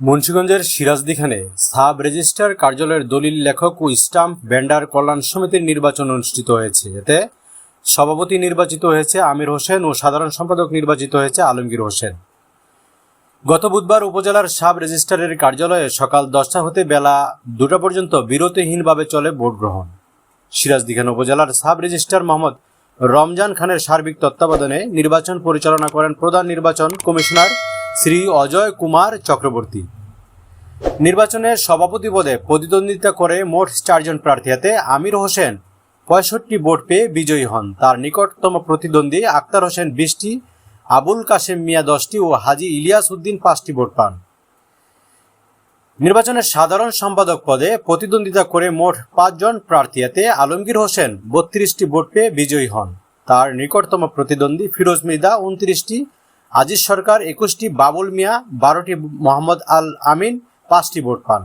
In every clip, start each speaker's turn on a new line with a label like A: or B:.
A: মুন্সিগঞ্জের সিরাজদিখানে sub registrar কার্যালয়ের দলিল লেখক ও স্টাম্প ভেন্ডার কল্যাণ সমিতির নির্বাচন অনুষ্ঠিত হয়েছে। এতে সভাপতি নির্বাচিত হয়েছে আমির হোসেন ও সাধারণ সম্পাদক নির্বাচিত হয়েছে আলমগীর হোসেন। গত বুধবার উপজেলার সাব রেজিস্ট্রারের কার্যালয়ে সকাল দশটা হতে বেলা দুটা পর্যন্ত বিরতিহীনভাবে চলে ভোট গ্রহণ। সিরাজদিখান উপজেলার সাব রেজিস্ট্রার মোহাম্মদ রমজান খানের সার্বিক তত্ত্বাবধানে নির্বাচন পরিচালনা করেন প্রধান নির্বাচন কমিশনার শ্রী অজয় কুমার চক্রবর্তী। নির্বাচনের সভাপতি পদে প্রতিদ্বন্দ্বিতা করে মোট চারজন প্রার্থী হাতে আমির হোসেন পঁয়ষট্টি ভোট পেয়ে বিজয়ী হন। তার নিকটতম প্রতিদ্বন্দ্বী আক্তার হোসেন বিশটি, আবুল কাশেম মিয়া দশটি ও হাজি ইলিয়াস উদ্দিন পাঁচটি ভোট পান। নির্বাচনের সাধারণ সম্পাদক পদে প্রতিদ্বন্দ্বিতা করে মোট পাঁচজন প্রার্থীতে আলমগীর হোসেন বত্রিশটি ভোট পেয়ে বিজয়ী হন। তার নিকটতম প্রতিদ্বন্দ্বী ফিরোজ মৃদা উনত্রিশটি আজিজ সরকার একুশটি বাবুল মিয়া, বারোটি মোহাম্মদ আল আমিন, পাঁচটি ভোট পান।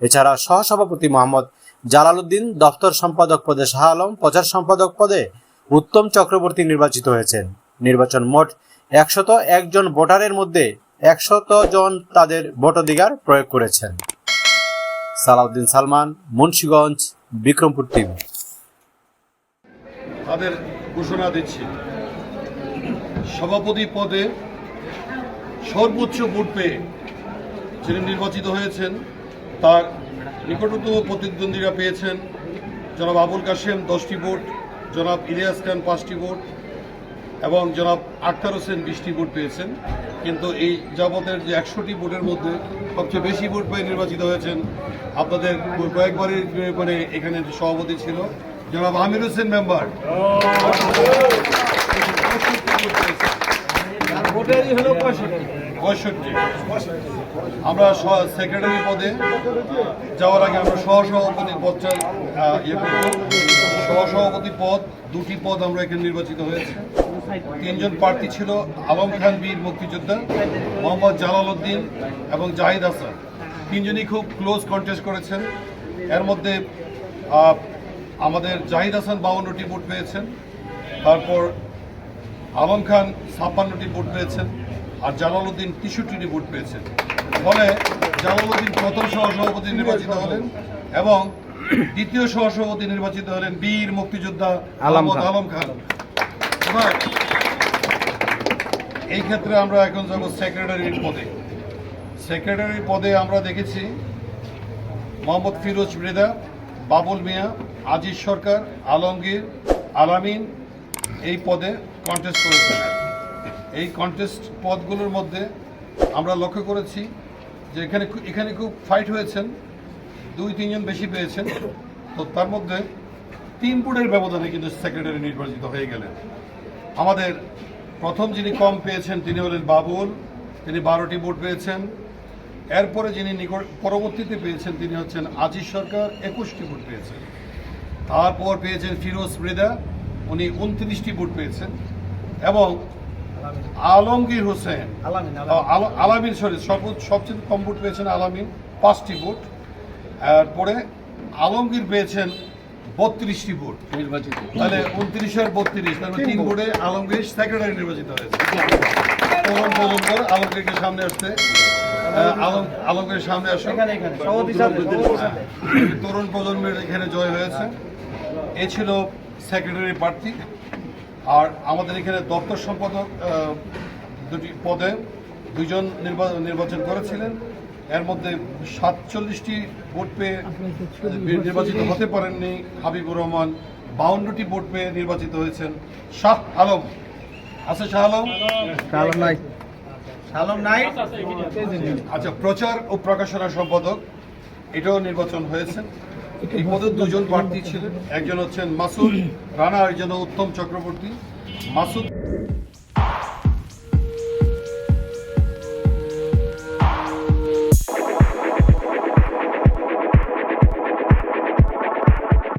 A: এছাড়া সহসভাপতি মোহাম্মদ জালালউদ্দিন, দপ্তর সম্পাদক পদে শাহ আলম, প্রচার সম্পাদক পদে উত্তম চক্রবর্তী নির্বাচিত হয়েছেন। নির্বাচন মোট একশত একজন ভোটারের মধ্যে একশত জন তাদের ভোটাধিকার প্রয়োগ করেছেন। সালাউদ্দিন সালমান, মুন্সীগঞ্জ, বিক্রমপুর টিভি।
B: তাদের ঘোষণা দিচ্ছি। সভাপতি পদে সর্বোচ্চ ভোট পেয়ে যিনি নির্বাচিত হয়েছেন, তার নিকটতম প্রতিদ্বন্দ্বীরা পেয়েছেন জনাব আবুল কাশেম দশটি ভোট, জনাব ইলিয়াস খান পাঁচটি ভোট এবং জনাব আক্তার হোসেন বিশটি ভোট পেয়েছেন। কিন্তু এই যাবতের যে একশোটি ভোটের মধ্যে সবচেয়ে বেশি ভোট পেয়ে নির্বাচিত হয়েছেন আপনাদের কয়েকবারই মানে এখানে সভাপতি ছিল, জনাব আমির হোসেন মেম্বার। আমরা সেক্রেটারি পদে যাওয়ার আগে আমরা সহসভাপতি পদটা ইয়ে করব। সহসভাপতি পদ, দুটি পদ আমরা এখানে নির্বাচিত হয়েছে। তিনজন প্রার্থী ছিল আলম খান, বীর মুক্তিযোদ্ধা, মোহাম্মদ জালাল উদ্দিন এবং জাহিদ হাসান। তিনজনই খুব ক্লোজ কন্টেস্ট করেছেন। এর মধ্যে আমাদের জাহিদ হাসান বাউন্নটি ভোট পেয়েছেন। তারপর আলম খান ছাপ্পান্নটি ভোট পেয়েছেন আর জালালউদ্দিন তেষট্টিটি ভোট পেয়েছেন। ফলে জালালউদ্দিন প্রথম সহসভাপতি নির্বাচিত হলেন এবং দ্বিতীয় সহসভাপতি নির্বাচিত হলেন বীর মুক্তিযোদ্ধা আলম খান। এবার এই ক্ষেত্রে আমরা এখন যাব সেক্রেটারির পদে। সেক্রেটারি পদে আমরা দেখেছি মোহাম্মদ ফিরোজ মৃদা বাবুল মিয়া আজিজ সরকার আলমগীর আলামিন এই পদে কন্টেস্ট করেছেন এই কন্টেস্ট পদগুলোর মধ্যে আমরা লক্ষ্য করেছি যে এখানে এখানে খুব ফাইট হয়েছেন, দুই, তিনজন বেশি পেয়েছেন। তো তার মধ্যে তিন বুটের ব্যবধানে কিন্তু সেক্রেটারি নির্বাচিত হয়ে গেলেন। আমাদের প্রথম যিনি কম পেয়েছেন, তিনি হলেন বাবুল। তিনি বারোটি ভোট পেয়েছেন। এরপরে যিনি নিকট পরবর্তীতে পেয়েছেন, তিনি হচ্ছেন আজিজ সরকার, একুশটি ভোট পেয়েছেন। তারপর পেয়েছেন ফিরোজ মৃদা উনি উনত্রিশটি ভোট পেয়েছেন। এবং আলমগীর হোসেন
C: আলামিন
B: আল- আলামিন সরি সর্বোচ্চ সবচেয়ে কম ভোট পেয়েছেন আলামিন পাঁচটি ভোট। এরপরে আলমগীর পেয়েছেন বত্রিশটি ভোট।
C: নির্বাচিত।
B: তাহলে উনত্রিশ আর বত্রিশ তার মানে তিন ভোটে। আলমগীর সেক্রেটারি নির্বাচিত হয়েছে। তরুণ প্রজন্মর আলমগীরকে সামনে আসতে আলম আলমগীর সামনে আসে।
C: এখানে এখানে। সভাপতি সাথে সভাপতির সাথে।
B: তরুণ প্রজন্মের এখানে জয় হয়েছে। এ ছিল সেক্রেটারি প্রার্থী আর আমাদের এখানে দপ্তর সম্পাদক দুটি পদে দুজন নির্বা- নির্বাচন করেছিলেন। এর মধ্যে সাতচল্লিশটি ভোট পেয়ে নির্বাচিত হতে পারেননি হাবিবুর রহমান। বাউন্নটি ভোট পেয়ে নির্বাচিত হয়েছেন শাহ আলম। আছে শাহ আলম? আচ্ছা প্রচার ও প্রকাশনা সম্পাদক এটাও নির্বাচন হয়েছে। এই পদে দুজন প্রার্থী ছিলেন। একজন হচ্ছেন মাসুদ রানা একজন উত্তম চক্রবর্তী। মাসুদ